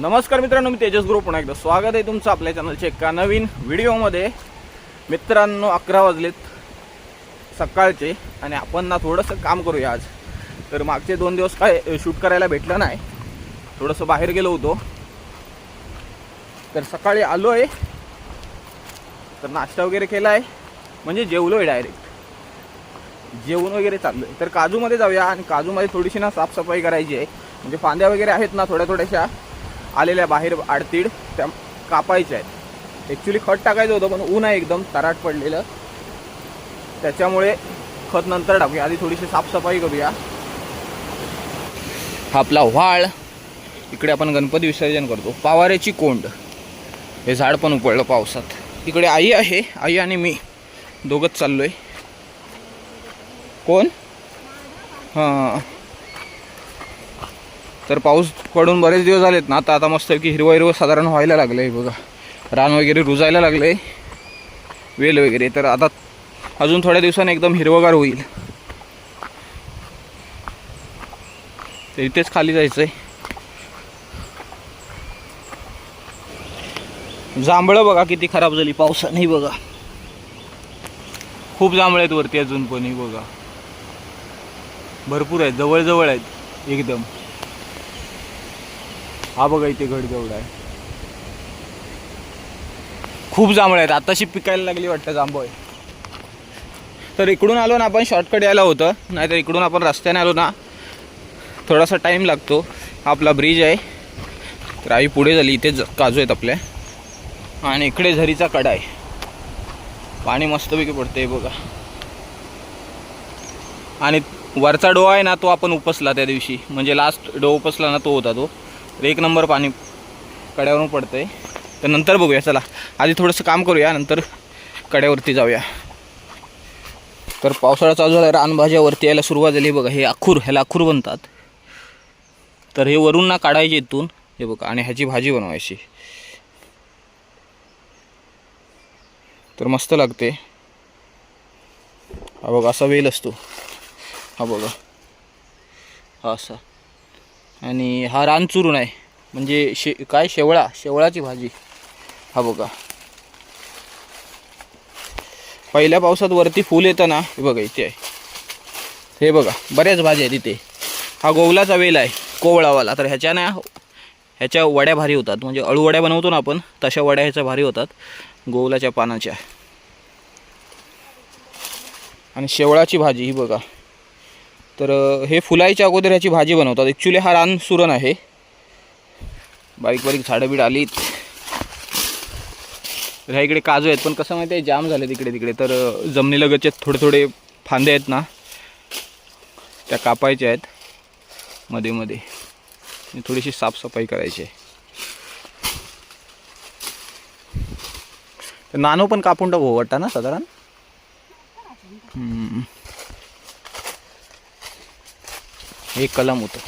नमस्कार मित्रांनो मी तेजस ग्रुप पुन्हा एकदा स्वागत आहे तुमचं आपल्या चॅनलच्या एका नवीन व्हिडिओमध्ये. मित्रांनो अकरा वाजलेत सकाळचे आणि आपण ना थोडंसं काम करूया आज. तर मागचे दोन दिवस काय शूट करायला भेटलं नाही. थोडंसं बाहेर गेलो होतो. तर सकाळी आलो आहे तर नाश्ता वगैरे केला आहे म्हणजे जेवलो आहे डायरेक्ट जेवण वगैरे चाललं आहे तर काजूमध्ये जाऊया आणि काजूमध्ये थोडीशी ना साफसफाई करायची आहे. म्हणजे फांद्या वगैरे आहेत ना थोड्या थोड्याशा. आलेल्या बाहेर आडतीड त्या कापायच्या आहेत. ॲक्च्युली खत टाकायचं होतं पण ऊन आहे एकदम तराट पडलेलं. त्याच्यामुळे खत नंतर टाकूया. आधी थोडीशी साफसफाई करूया. हा आपला व्हाळ. इकडे आपण गणपती विसर्जन करतो. पावाऱ्याची कोंड. हे झाड पण उपळलं पावसात. इकडे आई आहे. आई आणि मी दोघंच चाललो आहे कोण? हां. तर पाऊस पडून बरेच दिवस झालेत ना आता आता मस्त की हिरवं हिरवं साधारण व्हायला लागलं आहे बघा. रान वगैरे रुजायला लागलं आहे वेल वगैरे. तर आता अजून थोड्या दिवसांनी एकदम हिरवगार होईल. तर इथेच खाली जायचं आहे जांभळं बघा किती खराब झाली पावसाने बघा. खूप जांभळ आहेत वरती अजून पण बघा. भरपूर आहेत जवळजवळ आहेत एकदम. हा बघा इथे घड जेवढा आहे. खूप जांभळ आहेत. आताशी पिकायला लागली वाटतं जांभळ. तर इकडून आलो ना आपण शॉर्टकट यायला होतं. नाहीतर इकडून आपण रस्त्याने आलो ना. थोडासा टाईम लागतो. आपला ब्रिज आहे. तर आई पुढे झाली. इथे काजू आहेत आपल्या आणि इकडे झरीचा कडा आहे. पाणी मस्तपैकी पडते बघा. आणि वरचा डो आहे ना तो आपण उपसला त्या दिवशी. म्हणजे लास्ट डो उपसला ना तो होता तो. तर एक नंबर पाणी कड्यावरून पडतंय. तर नंतर बघूया चला. आधी थोडंसं काम करूया नंतर कड्यावरती जाऊया. तर पावसाळा चालू झाला रानभाज्यावरती यायला सुरुवात झाली. बघा हे अखूर ह्याला अखूर बनतात तर हे वरून ना काढायचे इथून. हे बघा आणि ह्याची भाजी बनवायची. तर मस्त लागते. हा बघा असा वेल असतो. हा बघा. हा असा. आणि हा रानचुरून आहे. म्हणजे शे काय शेवळा शेवळाची भाजी. हा बघा. पहिल्या पावसात वरती फुल येतं ना हे बघा इथे आहे. हे बघा बऱ्याच भाज्या आहेत इथे. हा गोवलाचा वेल आहे कोवळावाला. तर ह्याच्याने ह्याच्या वड्या भारी होतात. म्हणजे अळूवड्या बनवतो ना आपण तशा वड्या ह्याच्या भारी होतात गोवलाच्या पानाच्या. आणि शेवळाची भाजी ही बघा. तर हे फुलायच्या अगोदर ह्याची भाजी बनवतात. ॲक्च्युली हा रान सुरण आहे. बारीक बारीक झाडं बीड आलीत. तर ह्या इकडे काजू आहेत. पण कसं माहिती आहे जाम झाले तिकडे तिकडे. तर जमिनीलगतचे थोडे थोडे फांदे आहेत ना त्या कापायच्या आहेत. मध्ये मध्ये. थोडीशी साफसफाई करायची आहे. तर नानो पण कापून टाकू हो, वाटतं ना साधारण? हे कलम होतं.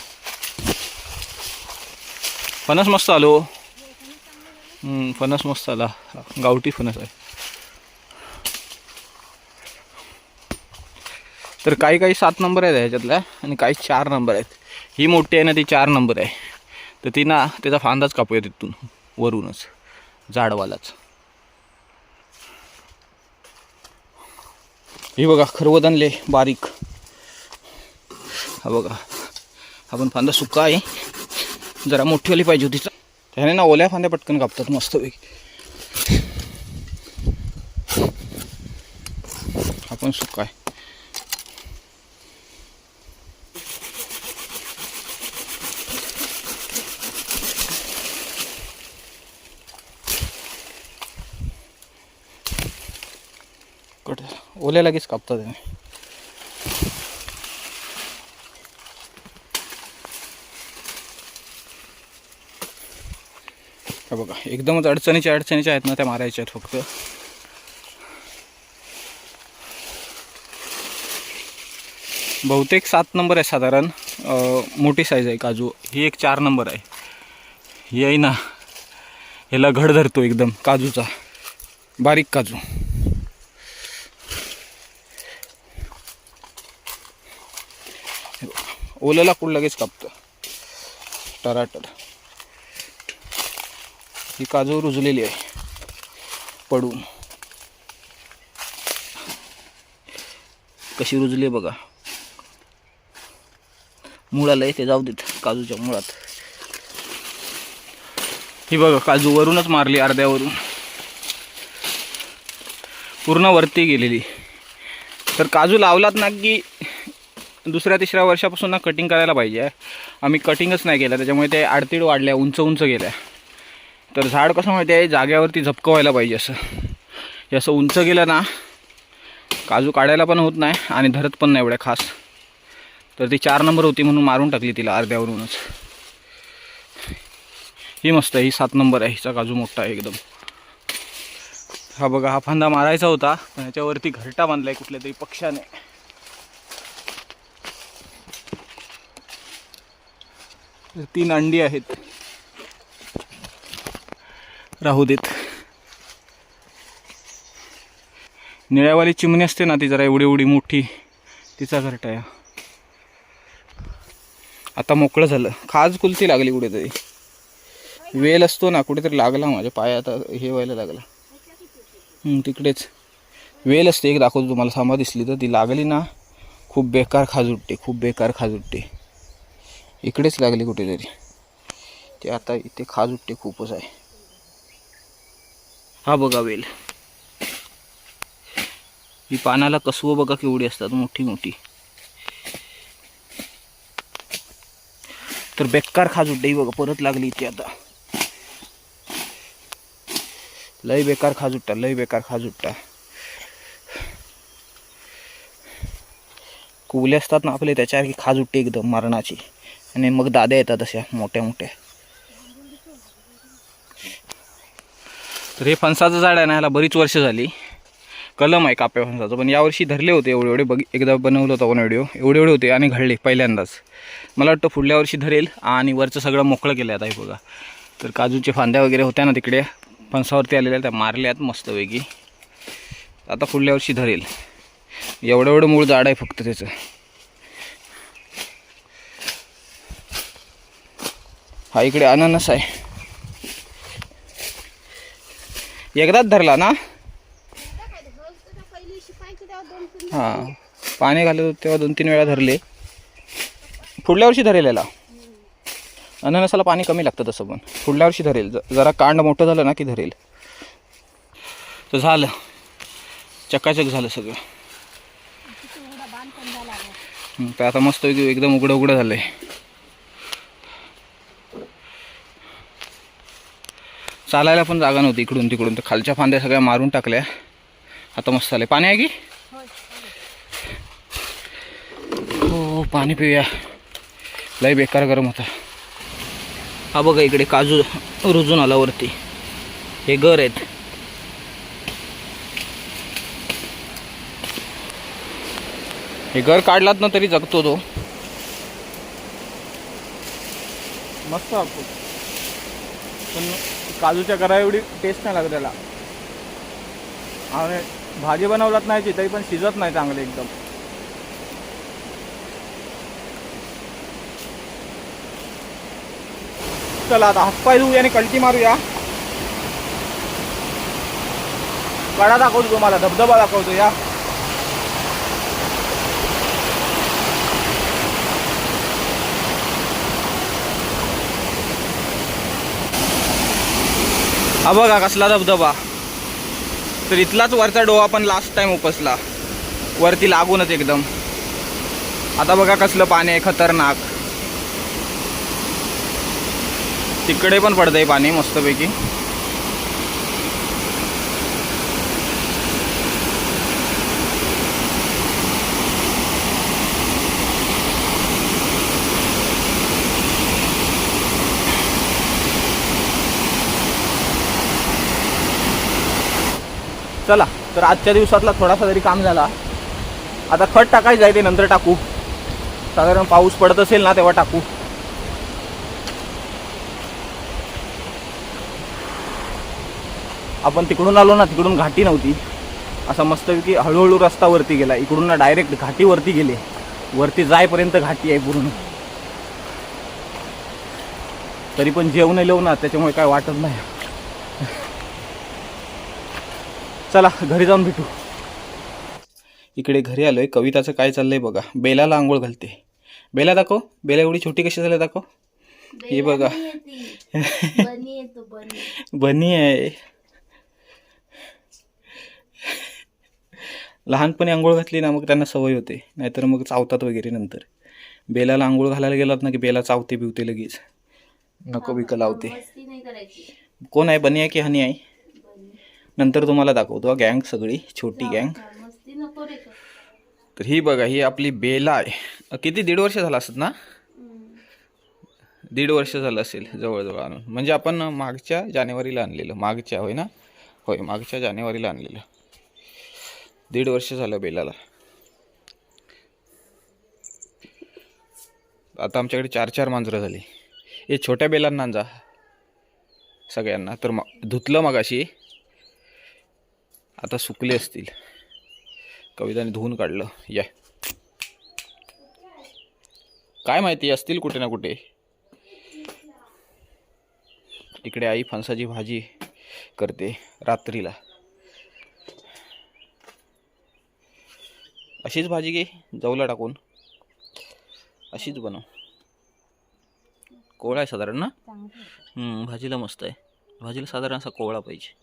फणस मस्त आलो. फणस मस्त आला. गावठी फणस आहे. तर काही काही सात नंबर आहेत ह्याच्यातल्या आणि काही चार नंबर आहेत. ही मोठी आहे ना ती चार नंबर आहे. तर ती ना त्याचा फांदाच कापूया तिथून वरूनच झाडवालाच. ही बघा खरवदनले बारीक. हा बघा. हा पण फांदा सुका आहे. जरा मोठीवाली पाहिजे होती. त्याने ना ओल्या फांद्या पटकन कापतात. मस्तपैकी हा पण सुका आहे. ओल्या लगेच कापतात बघा. एकदमच अडचणीच्या अडचणीच्या आहेत ना त्या मारायच्या आहेत फक्त. बहुतेक सात नंबर आहे साधारण. मोठी साईज आहे काजू. ही एक चार नंबर आहे. ही आहे ना. ह्याला घड धरतो एकदम काजूचा. बारीक काजू. ओलं लाकूड लगेच कापतं. टराटर. ही काजू रुजलेली आहे. पडून. कशी रुजली आहे बघा. मुळाला आलंय ते जाऊ देत काजूच्या मुळात. ही बघा काजू वरूनच मारली अर्ध्यावरून. पूर्ण वरती गेलेली. तर काजू लावलात ना की दुसऱ्या तिसऱ्या वर्षापासून ना कटिंग करायला पाहिजे. आम्ही कटिंगच नाही केलं त्याच्यामुळे ते आडतीड वाढल्या उंच उंच गेल्या. तर झाड कसं माहिती आहे? जाग्यावरती झपकवायला पाहिजे असं. हे असं उंच गेलं ना काजू काढायला पण होत नाही आणि धरत पण नाही एवढ्या खास. तर ती चार नंबर होती म्हणून मारून टाकली तिला अर्ध्यावरूनच. ही मस्त आहे ही सात नंबर आहे हिचा काजू मोठा आहे एकदम. हा बघा हा फांदा मारायचा होता पण ह्याच्यावरती घरटा बांधलाय कुठल्या तरी पक्षाने. तीन अंडी आहेत. राहू देत. निळ्यावाली चिमणी असते ना ती जरा एवढी एवढी मोठी तिचा घरटा आहे. आता मोकळं झालं. खाज कुलती लागली कुठेतरी. वेल असतो ना कुठेतरी लागला माझ्या पायात हे व्हायला लागला. तिकडेच. वेल असते एक दाखवतो तुम्हाला. सामा दिसली तर ती लागली ना खूप बेकार खाज उठते खूप बेकार खाज उठते. इकडेच लागली कुठेतरी. ते आता इथे खाज उठते खूपच आहे. हा बघा वेल. ही पानाला कसवं बघा केवढी असतात मोठी मोठी. तर बेकार खाज उठते ही बघा परत लागली इथे आता. लय बेकार खाज उठता लय बेकार खाज उठता कुवले असतात ना आपले त्याच्यासारखी खाज उठते एकदम मरणाची. आणि मग दाद्या येतात अशा मोठ्या मोठ्या. तर हे फणसाचं झाड आहे ना ह्याला बरीच वर्ष झाली. कलम आहे काप्या फणसाचं पण यावर्षी धरले होते एवढे एवढे. बघ एकदा बनवलं होतं पण व्हिडिओ एवढे एवढे होते आणि घडले पहिल्यांदाच. मला वाटतं पुढल्या वर्षी धरेल आणि वरचं सगळं मोकळं केलं आता हे बघा. तर काजूचे फांद्या वगैरे होत्या ना तिकडे फणसावरती आलेल्या त्या मारल्यात मस्तपैकी. आता पुढल्या वर्षी धरेल. एवढं एवढं मूळ झाड आहे फक्त त्याचं. हा इकडे अननस आहे. एकदाच धरला ना? हां. पाणी घालत तेव्हा दोन तीन वेळा धरले. पुढल्या वर्षी धरेल याला अननसाला पाणी कमी लागतं तसं पण. पुढल्या वर्षी धरेल. जरा कांड मोठं झालं ना की धरेल. तर झालं. चकाचक झालं सगळं. तर आता मस्त एकदम उघडं उघडं झालं आहे चालायला पण जागा नव्हती इकडून तिकडून. तर खालच्या फांद्या सगळ्या मारून टाकल्या. आता मस्त आले पाणी आहे की? हो पाणी पिऊया. लय बेकार गरम होता. हा बघा इकडे काजू रुजून आला वरती. हे घर आहेत. हे घर काढलात ना तरी जगतो तो. मस्त आपण पण काजूच्या घरा एवढी टेस्ट नाही लागत त्याला. आणि भाजी बनवलात नाही तरी पण शिजत नाही चांगले एकदम. चला आता हातपाय धुऊ आणि कल्टी मारूया. कडा दाखवतो तुम्हाला धबधबा दाखवतो या. हा बघा कसला धबधबा. तर इथलाच वरचा डोहा पण लास्ट टाइम उपसला. वरती लागूनच एकदम. आता बघा कसलं पाणी आहे खतरनाक. तिकडे पण पडतंय पाणी मस्तपैकी. चला तर आजच्या दिवसातला थोडासा तरी काम झाला. आता खत टाकायचं आहे ते नंतर टाकू. साधारण पाऊस पडत असेल ना तेव्हा टाकू. आपण तिकडून आलो ना तिकडून घाटी नव्हती. असा मस्तपैकी हळूहळू रस्ता वरती गेला. इकडून ना डायरेक्ट घाटीवरती गेले. वरती जायपर्यंत घाटी आहे पूर्ण. तरी पण जेवण येलो ना त्याच्यामुळे काय वाटत नाही. चला घरी जाऊन भेटू. इकडे घरी आलोय. कविताचं काय चाललंय बघा. बेलाला आंघोळ घालते. बेला दाखव. बेला एवढी छोटी कशी झाली दाखव. हे बघा. बनी आहे लहानपणी आंघोळ घातली ना मग त्यांना सवय होते. नाहीतर मग चावतात वगैरे नंतर. बेलाला आंघोळ घालायला गेलात ना की बेला चावते बिवते लगेच. नको बिक लावते. कोण आहे? बनी आहे की हनी आहे? नंतर तुम्हाला दाखवतो गँग सगळी छोटी गँग. हा, तर ही बघा ही आपली बेला आहे किती दीड वर्ष झालं असत ना. दीड वर्ष झालं असेल जवळजवळ आणून. म्हणजे आपण मागच्या जानेवारीला आणलेलं. मागच्या होय ना? होय मागच्या जानेवारीला आणलेलं. दीड वर्ष झालं बेलाला. आता आमच्याकडे चार चार मांजरं झाली. हे छोट्या बेलांना जा सगळ्यांना. तर मग धुतलं मग अशी आता सुकले असतील. कविताने धुवून काढलं. या. काय माहिती असतील कुठे ना कुठे. इकडे आई फणसाची भाजी करते रात्रीला. अशीच भाजी घे जवला टाकून. अशीच बनव. कोवळा आहे साधारण ना? भाजीला मस्त आहे. भाजीला साधारण असा कोवळा पाहिजे.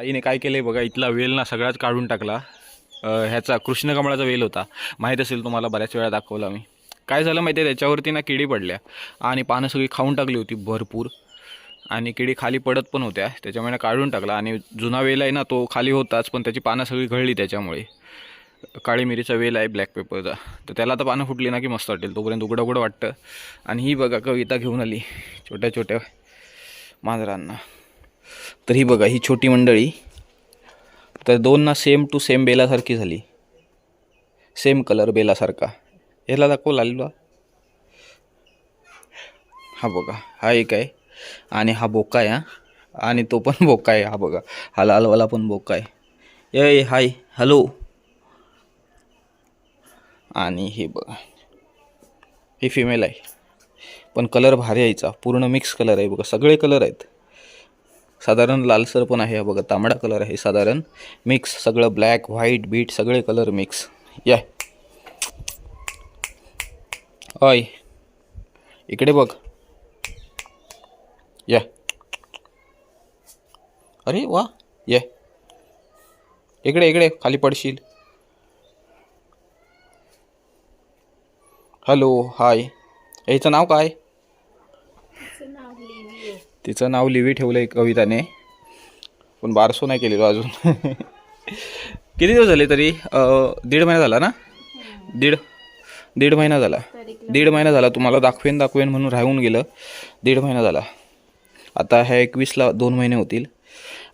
आईने काय केलंय बघा इथला वेल ना सगळाच काढून टाकला. ह्याचा कृष्णकमळाचा वेल होता. माहीत असेल तुम्हाला बऱ्याच वेळा दाखवला मी. काय झालं माहिती आहे त्याच्यावरती ना किडी पडल्या. आणि पानं सगळी खाऊन टाकली होती भरपूर. आणि किडी खाली पडत पण होत्या. त्याच्यामुळे काढून टाकला. आणि जुना वेल आहे ना तो खाली होताच पण त्याची पानं सगळी घळली त्याच्यामुळे. काळी मिरीचा वेल आहे ब्लॅक पेपरचा. तर त्याला आता पानं फुटली ना की मस्त वाटेल. तोपर्यंत उघडं उघडं वाटतं. आणि ही बघा कविता घेऊन आली. छोट्या छोट्या मांजरांना. तर ही बघा ही छोटी मंडळी. तर दोन ना सेम टू सेम बेलासारखी झाली. सेम कलर बेलासारखा. याला दाखव लालवा हा बघा हा एक आहे आणि हा बोका आहे हा. आणि तो पण बोका आहे हा बघा. हा लालवाला पण बोका आहे. ए हाय हॅलो आणि हे बघा हे फिमेल आहे. पण कलर भारी यायचा पूर्ण मिक्स कलर आहे बघा सगळे कलर आहेत. साधारण लालसर पण आहे हा बघा तांबडा कलर आहे साधारण. मिक्स सगळं ब्लॅक व्हाईट बीट सगळे कलर मिक्स या. ऑय इकडे बघ. या. अरे वा. ये. इकडे इकडे खाली पडशील. हॅलो हाय याचं नाव काय? आहे. तिचं नाव लिवी ठेवलं आहे कविताने. पण बारसो नाही केलेलो अजून. किती दिवस झाले तरी? दीड महिना झाला ना? दीड दीड महिना झाला. दीड महिना झाला तुम्हाला दाखवेन दाखवेन म्हणून राहून गेलं. दीड महिना झाला. आता ह्या एकवीसला दोन महिने होतील.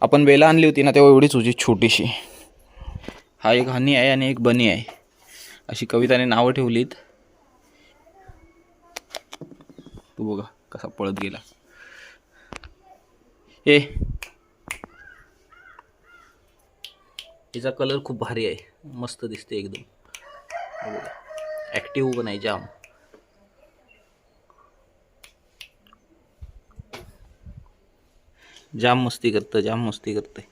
आपण बेला आणली होती ना तेव्हा एवढीच होती छोटीशी. हा एक हनी आहे आणि एक बनी आहे. अशी कविताने नावं ठेवलीत. तू बघा कसा पळत गेला. ए. तिचा कलर खूप भारी आहे. मस्त दिसते एकदम. हे ॲक्टिव्ह पण आहे जाम. जाम मस्ती करतं जाम मस्ती करते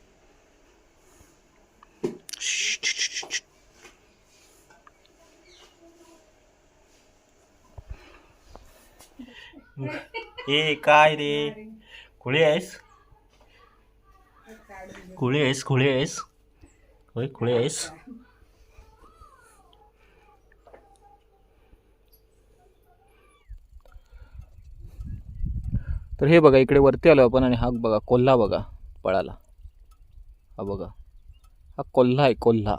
ए काय रे? खुळे आहेस? खुळे आहेस खुळे आहेस होय खुळे आहेस तर हे बघा इकडे वरती आलो आपण आणि हा बघा कोल्हा बघा पळाला. हा बघा. हा कोल्हा आहे कोल्हा.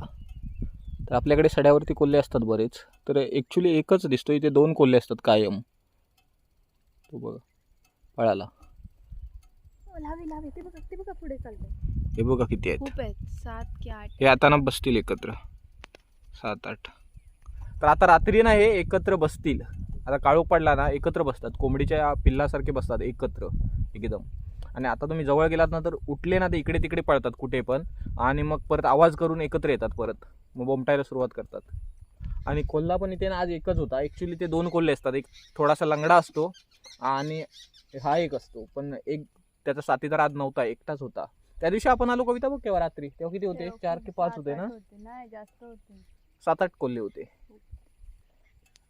तर आपल्याकडे सड्यावरती कोल्हे असतात बरेच. तर ॲक्च्युली एकच दिसतो इथे दोन कोल्हे असतात कायम. तो बघा पळाला. लावे लावे. ते बघा ते बघा पुढे चालतंय. हे बघा किती आहेत. खूप आहेत. सात की आठ. हे आता ना बसतील एकत्र. सात आठ. तर आता रात्री ना हे एकत्र बसतील. आता काळोख पडला ना एकत्र बसतात. कोंबडीच्या पिल्लासारखे बसतात एकत्र एकदम. आणि आता तुम्ही जवळ गेलात ना तर उठले ना ते इकडे तिकडे पळतात कुठे पण. आणि मग परत आवाज करून एकत्र येतात परत. मग बोमटायला सुरुवात करतात. आणि कोल्हा पण इथे ना आज एकच होता. ॲक्च्युली ते दोन कोल्हे असतात. एक थोडासा लंगडा असतो आणि हा एक असतो. पण एक त्याचा साथीदार आज नव्हता एकटाच होता. त्या दिवशी आपण आलो कविता बघ केव्हा रात्री? तेव्हा किती होते? तेव्हा चार की पाच सात, होते ना? आठ होते. नाही जास्त होते. सात आठ कोल्हे होते.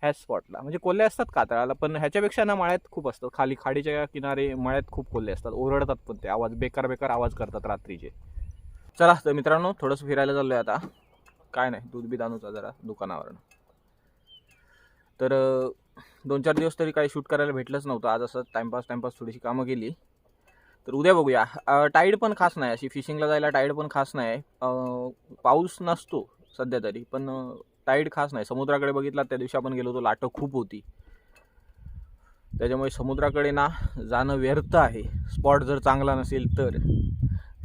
ह्याच स्पॉटला म्हणजे कोल्हे असतात कातळाला पण ह्याच्यापेक्षा ना मळ्यात खूप असतात. खाली खाडीच्या किनारे मळ्यात खूप कोल्हे असतात. ओरडतात पण ते. आवाज बेकार बेकार आवाज करतात रात्रीचे. चला तर मित्रांनो थोडंसं फिरायला चाललोय आता. काय नाही दूध बी आणूचा जरा दुकानावरनं. तर दोन चार दिवस तरी काही शूट करायला भेटलंच नव्हतं. आज असं टाइमपास टाइमपास थोडीशी कामं केली. तर उद्या बघूया. टाईड पण खास नाही अशी फिशिंगला जायला टाईड पण खास नाही. पाऊस नसतो सध्या तरी पण टाईड खास नाही. समुद्राकडे बघितला त्या दिवशी आपण गेलो होतो लाटं खूप होती. त्याच्यामुळे समुद्राकडे ना जाणं व्यर्थ आहे. स्पॉट जर चांगला नसेल तर.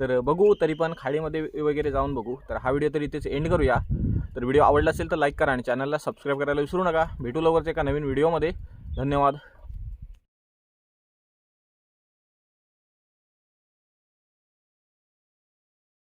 तर बघू तरी पण खाडीमध्ये वगैरे जाऊन बघू. तर हा व्हिडिओ तर इथेच एंड करूया. तर व्हिडिओ आवडला असेल तर लाईक करा आणि चॅनलला सबस्क्राईब करायला विसरू नका. भेटू लवकरच एका नवीन व्हिडिओमध्ये धन्यवाद.